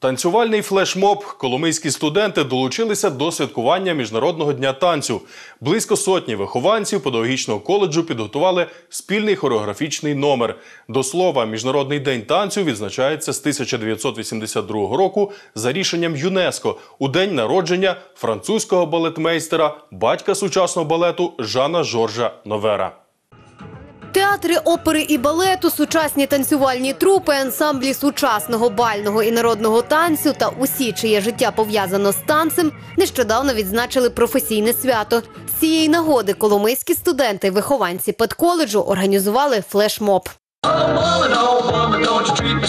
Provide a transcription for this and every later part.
Танцювальний флешмоб. Коломийські студенти долучилися до святкування Міжнародного дня танцю. Близько сотні вихованців педагогічного коледжу підготували спільний хореографічний номер. До слова, Міжнародний день танцю відзначається з 1982 року за рішенням ЮНЕСКО у день народження французького балетмейстера, батька сучасного балету Жана Жоржа Новера. Театри опери і балету, сучасні танцювальні трупи, ансамблі сучасного бального і народного танцю та усі, чиє життя пов'язано з танцем, нещодавно відзначили професійне свято. З цієї нагоди коломийські студенти, вихованці педколеджу організували флешмоб. woman, oh woman, don't you treat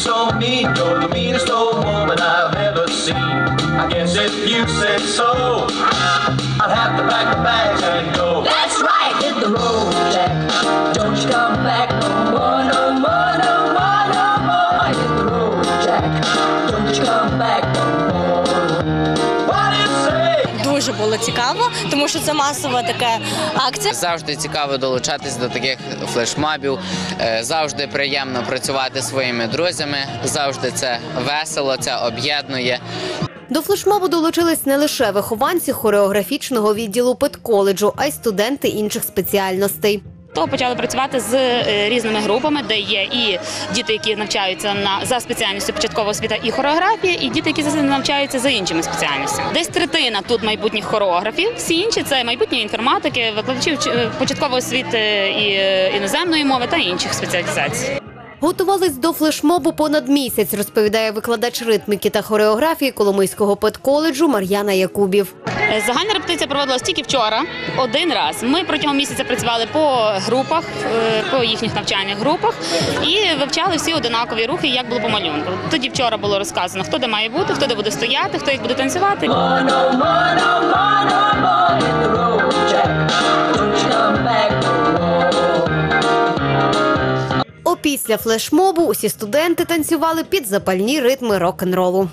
Дуже було цікаво, тому що це масова така акція. Завжди цікаво долучатись до таких флешмобів. Е, Завжди приємно працювати зі своїми друзями. Завжди це весело, це об'єднує. До флешмобу долучились не лише вихованці хореографічного відділу педколеджу, а й студенти інших спеціальностей. То почали працювати з е, різними групами, де є і діти, які навчаються на за спеціальністю початкова освіта і хореографія, і діти, які навчаються за іншими спеціальностями. Десь третина тут майбутніх хореографів. Всі інші це майбутні інформатики, викладачів е, початкової освіти і е, іноземної мови та інших спеціалізацій. Готувались до флешмобу понад місяць, розповідає викладач ритміки та хореографії Коломийського педколеджу Мар'яна Якубів. Е, Загальна репетиція проводилась тільки вчора, один раз. Ми протягом місяця працювали по групах, е, по їхніх навчальних групах і вивчали всі одинакові рухи, як було по малюнку. Тоді вчора було розказано, хто де має бути, хто де буде стояти, хто як буде танцювати. Опісля флешмобу усі студенти танцювали під запальні ритми рок-н-ролу.